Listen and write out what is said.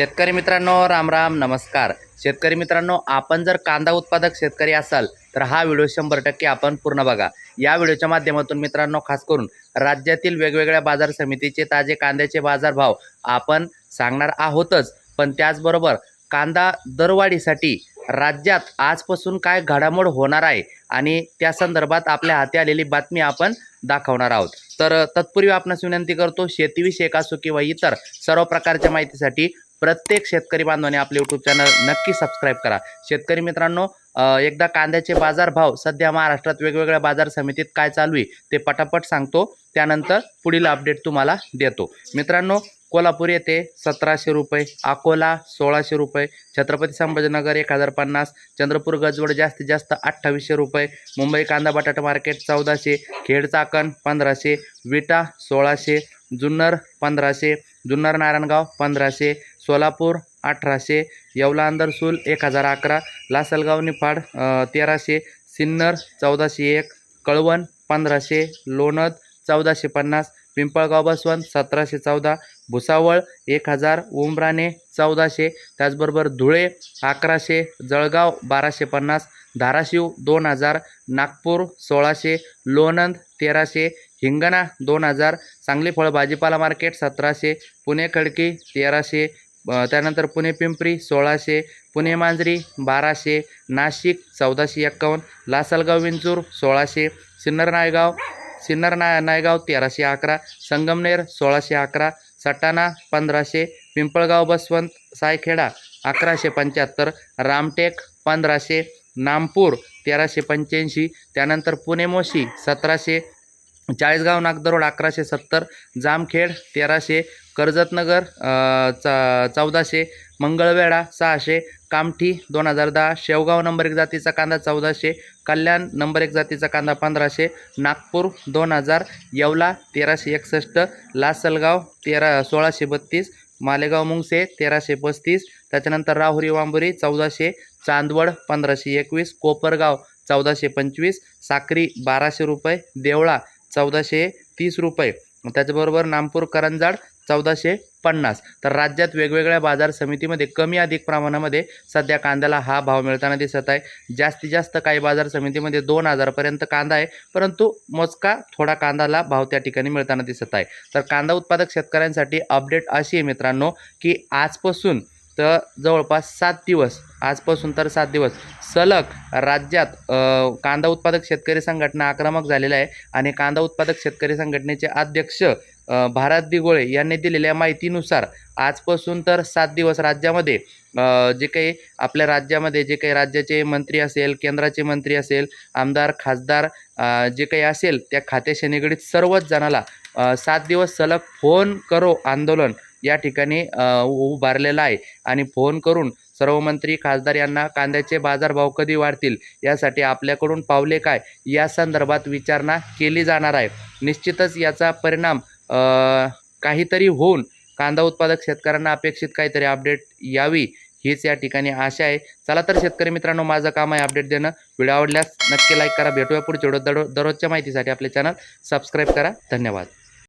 शेतकरी मित्रांनो राम राम नमस्कार. शेतकरी मित्रांनो आपण जर कांदा उत्पादक शेतकरी असाल तर हा व्हिडिओ शंभर टक्के आपण पूर्ण बघा. या व्हिडिओच्या माध्यमातून मित्रांनो खास करून राज्यातील वेगवेगळ्या बाजार समितीचे ताजे कांद्याचे बाजारभाव आपण सांगणार आहोतच. पण त्याचबरोबर कांदा दरवाढीसाठी राज्यात आजपासून काय घडामोड होणार आहे आणि त्या संदर्भात आपल्या हाती आलेली बातमी आपण दाखवणार आहोत. तर तत्पूर्वी आपणास विनंती करतो शेतीविषयक असो किंवा इतर सर्व प्रकारच्या माहितीसाठी प्रत्येक शेतकरी बांधवाने आपले यूट्यूब चॅनल नक्की सबस्क्राईब करा. शेतकरी मित्रांनो एकदा कांद्याचे बाजारभाव सध्या महाराष्ट्रात वेगवेगळ्या बाजार समितीत काय चालू आहे ते पटापट सांगतो. त्यानंतर पुढील अपडेट तुम्हाला देतो. मित्रांनो कोल्हापूर येथे सतराशे रुपये अकोला सोळाशे रुपये छत्रपती संभाजीनगर एक हजार पन्नास चंद्रपूर गजवड जास्तीत जास्त अठ्ठावीसशे रुपये मुंबई कांदा बटाटा मार्केट चौदाशे खेड चाकण पंधराशे विटा सोळाशे जुन्नर पंधराशे जुन्नर नारायणगाव पंधराशे सोलापूर अठराशे येवलांदरसूल एक हजार अकरा लासलगाव निफाड तेराशे सिन्नर चौदाशे एक कळवण पंधराशे लोणद चौदाशे पन्नास पिंपळगाव बसवंत सतराशे चौदा भुसावळ एक हजार उमराणे चौदाशे त्याचबरोबर धुळे अकराशे जळगाव बाराशे पन्नास धाराशिव दोन हजार नागपूर सोळाशे लोणंद तेराशे हिंगणा दोन हजार सांगली फळ भाजीपाला मार्केट सतराशे पुणे खडकी तेराशे त्यानंतर पुणे पिंपरी सोळाशे पुणे मांजरी बाराशे नाशिक चौदाशे एक्कावन्न लासलगाव विंचूर सोळाशे सिन्नर नायगाव सिन्नर नाय नायगाव तेराशे अकरा संगमनेर सोळाशे अकरा सटाणा पंधराशे पिंपळगाव बसवंत सायखेडा अकराशे पंच्याहत्तर रामटेक पंधराशे नामपूर तेराशे पंच्याऐंशी त्यानंतर पुणे मोशी सतराशे चाळीसगाव नागदरोड अकराशे सत्तर जामखेड तेराशे कर्जतनगर अ, च चौदाशे मंगळवेढा सहाशे कामठी दोन हजार दहा शेवगाव नंबर एक जातीचा कांदा चौदाशे कल्याण नंबर एक जातीचा कांदा पंधराशे नागपूर दोन हजार येवला तेराशे एकसष्ट लासलगाव तेरा सोळाशे बत्तीस मालेगाव मुंगसे तेराशे पस्तीस त्याच्यानंतर राहुरी वांबुरी चौदाशे चांदवड पंधराशे एकवीस कोपरगाव चौदाशे पंचवीस साक्री बाराशे रुपये देवळा चौदाशे तीस रुपये. त्याचबरोबर नामपूर करंजाड चौदाशे पन्नास. तर राज्यात वेगवेगळ्या बाजार समितीमध्ये कमी अधिक प्रमाणामध्ये सध्या कांद्याला हा भाव मिळताना दिसत आहे. जास्तीत जास्त काही बाजार समितीमध्ये दोन हजारपर्यंत कांदा आहे परंतु मोजका थोडा कांद्याला भाव त्या ठिकाणी मिळताना दिसत आहे. तर कांदा उत्पादक शेतकऱ्यांसाठी अपडेट अशी आहे मित्रांनो की आजपासून तर जवळपास सात दिवस आजपासून तर सात दिवस. सलग राज्यात कांदा उत्पादक शेतकरी संघटना आक्रमक झालेल्या आहे आणि कांदा उत्पादक शेतकरी संघटनेचे अध्यक्ष भारत दिगोळे यांनी दिलेल्या माहितीनुसार आजपासून तर सात दिवस राज्यामध्ये जे काही आपल्या राज्यामध्ये जे काही राज्याचे मंत्री असेल केंद्राचे मंत्री असेल आमदार खासदार जे काही असेल त्या खात्याशी निगडीत सर्वच जणाला सात दिवस सलग फोन करो आंदोलन. या ठिकाणी उभारलेला आहे. आणि फोन करून सर्व मंत्री खासदार यांना कांद्याचे बाजारभाव कधी वाढतील यासाठी आपल्याकडून पावले काय या संदर्भात विचारणा केली जाणार आहे. निश्चितच याचा परिणाम काहीतरी होऊन कांदा उत्पादक शेतकऱ्यांना अपेक्षित काहीतरी अपडेट यावी हीच या ठिकाणी आशा आहे. चला तर शेतकरी मित्रांनो माझं काम आहे अपडेट देणं. व्हिडिओ आवडल्यास नक्की लाईक करा. भेटूया पुढच्या व्हिडिओ दररोजच्या माहितीसाठी आपले चॅनल सबस्क्राईब करा. धन्यवाद.